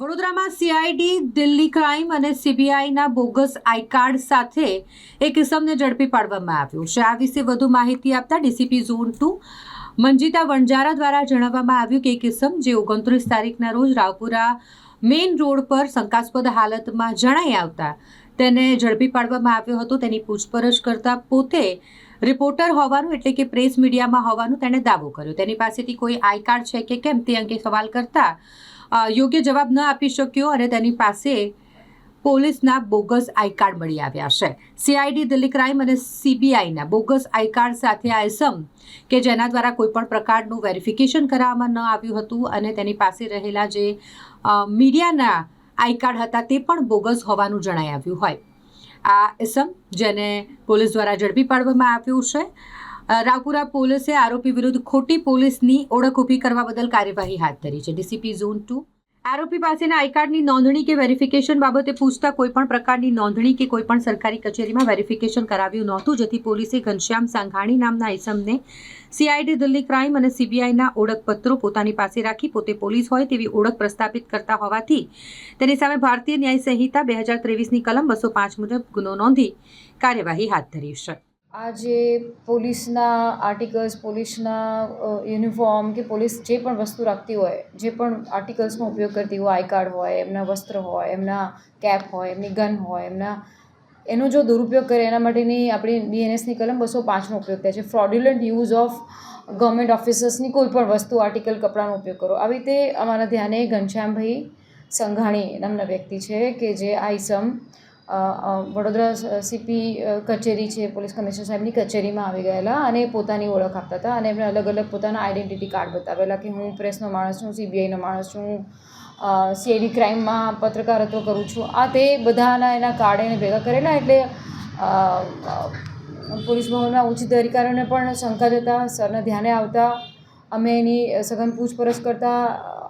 વડોદરામાં CID, Delhi crime અને સીબીઆઈના bogus I card સાથે એક કિસમને ઝડપી પાડવામાં આવ્યો છે. આ વિશે વધુ માહિતી આપતા DCP zone two Manjita Vanzara દ્વારા જણાવવામાં આવ્યું કે એક કિસમ, જે ઓગણત્રીસ તારીખના રોજ રાવપુરા મેઇન રોડ પર શંકાસ્પદ હાલતમાં જણાઈ આવતા તેને ઝડપી પાડવામાં આવ્યો હતો. તેની પૂછપરછ કરતા પોતે રિપોર્ટર હોવાનું એટલે કે પ્રેસ મીડિયામાં હોવાનું તેણે દાવો કર્યો. તેની પાસેથી કોઈ આઈ કાર્ડ છે કે કેમ તે અંગે સવાલ કરતા યોગ્ય જવાબ ન આપી શક્યો અને તેની પાસે પોલીસના બોગસ આઈ કાર્ડ મળી આવ્યા છે. સીઆઈડી દિલ્હી ક્રાઇમ અને સીબીઆઈના બોગસ આઈ કાર્ડ સાથે આ એસમ કે જેના દ્વારા કોઈપણ પ્રકારનું વેરિફિકેશન કરાવવામાં ન આવ્યું હતું અને તેની પાસે રહેલા જે મીડિયાના આઈ કાર્ડ હતા તે પણ બોગસ હોવાનું જણાઈ આવ્યું હોય. આ એસમ જેને પોલીસ દ્વારા ઝડપી પાડવામાં આવ્યું છે. રાવપુરા પોલીસે આરોપી વિરુદ્ધ ખોટી પોલીસની ઓળખ ઊભી કરવા બદલ કાર્યવાહી હાથ ધરી છે. ડીસીપી ઝોન ટુ આરોપી પાસેના આઈ નોંધણી કે વેરિફિકેશન બાબતે પૂછતા કોઈપણ પ્રકારની નોંધણી કે કોઈપણ સરકારી કચેરીમાં વેરિફિકેશન કરાવ્યું નહોતું, જેથી પોલીસે ઘનશ્યામ સાંઘાણી નામના ઇસમને સીઆઈડી દિલ્હી ક્રાઇમ અને સીબીઆઈના ઓળખપત્રો પોતાની પાસે રાખી પોતે પોલીસ હોય તેવી ઓળખ પ્રસ્થાપિત કરતા હોવાથી તેની સામે ભારતીય ન્યાય સંહિતા બે હજાર ત્રેવીસની કલમ બસો પાંચ મુજબ ગુનો નોંધી કાર્યવાહી હાથ ધરી છે. આ જે પોલીસના આર્ટિકલ્સ, પોલીસના યુનિફોર્મ કે પોલીસ જે પણ વસ્તુ રાખતી હોય, જે પણ આર્ટિકલ્સનો ઉપયોગ કરતી હોય, આઈ કાર્ડ હોય, એમના વસ્ત્ર હોય, એમના કેપ હોય, એમની ગન હોય, એમના, એનો જો દુરુપયોગ કરે, એના માટેની આપણી બીએનએસની કલમ બસો પાંચનો ઉપયોગ થાય છે. ફ્રોડ્યુલન્ટ યુઝ ઓફ ગવર્મેન્ટ ઓફિસર્સની કોઈ પણ વસ્તુ, આર્ટિકલ, કપડાનો ઉપયોગ કરો. આવી રીતે અમારા ધ્યાને ઘનશ્યામભાઈ સંઘાણી નામના વ્યક્તિ છે કે જે આ ઇસમ વડોદરા સીપી કચેરી છે, પોલીસ કમિશનર સાહેબની કચેરીમાં આવી ગયેલા અને પોતાની ઓળખ આપતા હતા અને એમણે અલગ અલગ પોતાના આઈડેન્ટિટી કાર્ડ બતાવેલા કે હું પ્રેસનો માણસ છું, સીબીઆઈનો માણસ છું, હું સીઆઈડી ક્રાઇમમાં પત્રકારત્વ કરું છું. આ તે બધાના એના કાર્ડ એને ભેગા કરેલા એટલે પોલીસ ભવનના ઉચ્ચ અધિકારીઓને પણ શંકા જતા, સરને ધ્યાને આવતા, અમે એની સઘન પૂછપરછ કરતાં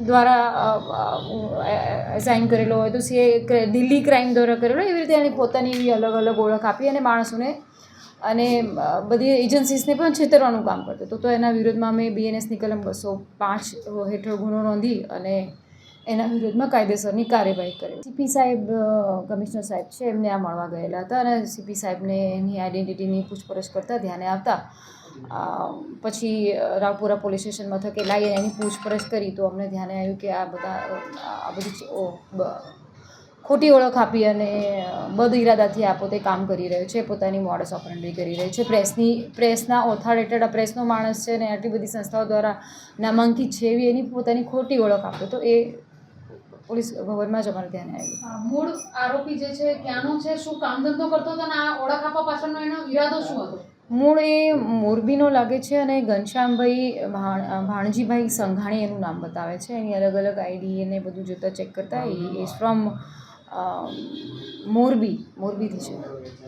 દ્વારા સાઇન કરેલો હોય તો સીએ દિલ્હી ક્રાઇમ દ્વારા કરેલો એવી રીતે એની પોતાની એવી અલગ અલગ ઓળખ આપી અને માણસોને અને બધી એજન્સીસને પણ છેતરવાનું કામ કરતો તો એના વિરોધમાં અમે બીએનએસની કલમ બસો પાંચ હેઠળ ગુનો નોંધી અને એના વિરુદ્ધમાં કાયદેસરની કાર્યવાહી કરી. સીપી સાહેબ કમિશનર સાહેબ છે, એમને આ મળવા ગયેલા હતા અને સીપી સાહેબને એની આઈડેન્ટિટીની પૂછપરછ કરતાં ધ્યાને આવતા. પછી રાવપુરા પોલીસ સ્ટેશન મથકે લાવી એની પૂછપરછ કરી તો અમને ધ્યાને આવ્યું કે આ બધા આ બધી ખોટી ઓળખ આપી અને બદ ઇરાદાથી આ પોતે કામ કરી રહ્યો છે, પોતાની મોડસ ઓપરેન્ડી કરી રહ્યો છે. પ્રેસની, પ્રેસના ઓથોરિટેડ પ્રેસનો માણસ છે ને આટલી બધી સંસ્થાઓ દ્વારા નામાંકિત છે એવી એની પોતાની ખોટી ઓળખ આપે તો એ પોલીસ ભવનમાં જ અમારે ધ્યાને આવ્યું મૂળ આરોપી જે છે ક્યાંનો છે શું કામ ધંધો કરતો હતો અને આ ઓળખ આપવા પાછળનો એનો ઈરાદો શું હતો? મૂળ એ મોરબીનો લાગે છે અને ઘનશ્યામભાઈ ભાણ ભાણજીભાઈ સંઘાણી એનું નામ બતાવે છે. એની અલગ અલગ આઈડી અને બધું જોતાં ચેક કરતા એ ફ્રોમ મોરબી મોરબીથી છે.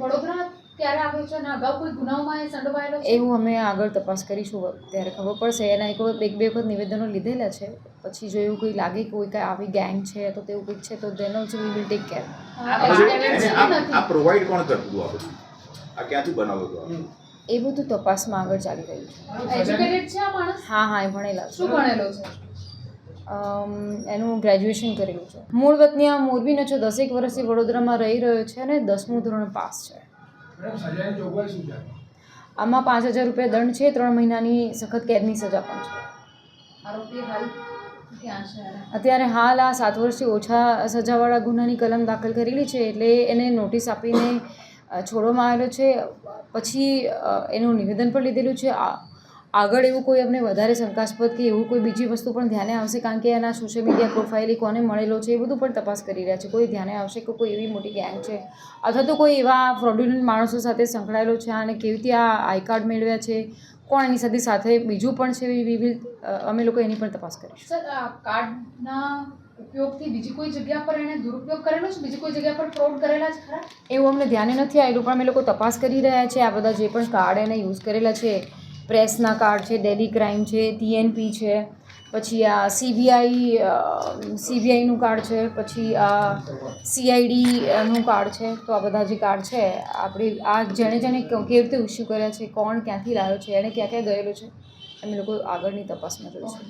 વડોદરા ક્યારે આવ્યો છે અને અગાઉ કોઈ ગુનાઓમાં એ સંડોવાયેલો એવું અમે આગળ તપાસ કરીશું. ત્યારે ખબર પડશે. એના એક વખત એક બે વખત નિવેદનો લીધેલા છે. પછી જો એવું કોઈ લાગે કે કોઈ કાંઈ આવી ગેંગ છે તો તેવું કંઈક છે તો તેનો જ વી વિલ ટેક કેર આ. પ્રોવાઈડ કોણ કરતું હતું આ બધું? આ ક્યાંથી બનાવ્યું હતું એ બધું તપાસમાં આગળ ચાલી રહ્યું છે. એજ્યુકેટેડ છે આ માણસ? હા હા એ ભણેલા શું ભણેલો છે? એનું ગ્રેજ્યુએશન કરેલું છે. મૂળ વતની આ મોરબીનો છે દસેક વર્ષથી વડોદરામાં રહી રહ્યો છે અને દસમું ધોરણ પાસ છે. મેડમ સજાની જોગવાઈ શું છે? આમાં પાંચ હજાર રૂપિયા દંડ છે ત્રણ મહિનાની સખત કેદની સજા પણ છે. આરોપી હાલ અત્યારે હાલ આ સાત વર્ષથી ઓછા સજાવાળા ગુનાની કલમ દાખલ કરેલી છે એટલે એને નોટિસ આપીને છોડવામાં આવેલો છે. પછી એનું નિવેદન પણ લીધેલું છે. આ આગળ એવું કોઈ અમને વધારે શંકાસ્પદ કે એવું કોઈ બીજી વસ્તુ પણ ધ્યાને આવશે? કારણ કે એના સોશિયલ મીડિયા પ્રોફાઇલ કોને મળેલો છે એ બધું પણ તપાસ કરી રહ્યા છે. કોઈ ધ્યાને આવશે કે કોઈ એવી મોટી ગેંગ છે? અથવા તો કોઈ એવા ફ્રોડ્યુલન્ટ માણસો સાથે સંકળાયેલો છે અને કેવી રીતે આ આઈ કાર્ડ મેળવ્યા છે? કોણ એની સાથે સાથે બીજું પણ છે? વી વિલ અમે લોકો એની પણ તપાસ કરીશું. સર આ કાર્ડના ઉપયોગથી બીજી કોઈ જગ્યા પર એને દુરુપયોગ કરેલો છે? બીજી કોઈ જગ્યા પર ફ્રોડ કરેલા છે ખરા? એવું અમને ધ્યાને નથી આવેલું પણ અમે લોકો તપાસ કરી રહ્યા છે. આ બધા જે પણ કાર્ડ એને યુઝ કરેલા છે પ્રેસના કાર્ડ છે ડેલી ક્રાઇમ છે ટીએનપી છે પછી આ સીબીઆઈ સીબીઆઈનું કાર્ડ છે પછી આ સીઆઈડીનું કાર્ડ છે તો આ બધા જે કાર્ડ છે આપણે આ જેણે જેણે કેવી રીતે ઇસ્યુ કર્યા છે કોણ ક્યાંથી લાવ્યો છે એણે ક્યાં ક્યાં ગયેલો છે અમે લોકો આગળની તપાસમાં જોઈશું.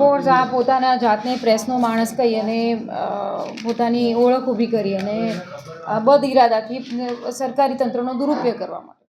કોર્સ આ પોતાના જાતને પ્રેસનો માણસ કહી અને પોતાની ઓળખ ઊભી કરી અને બદ ઇરાદાથી સરકારી તંત્રનો દુરુપયોગ કરવા માટે.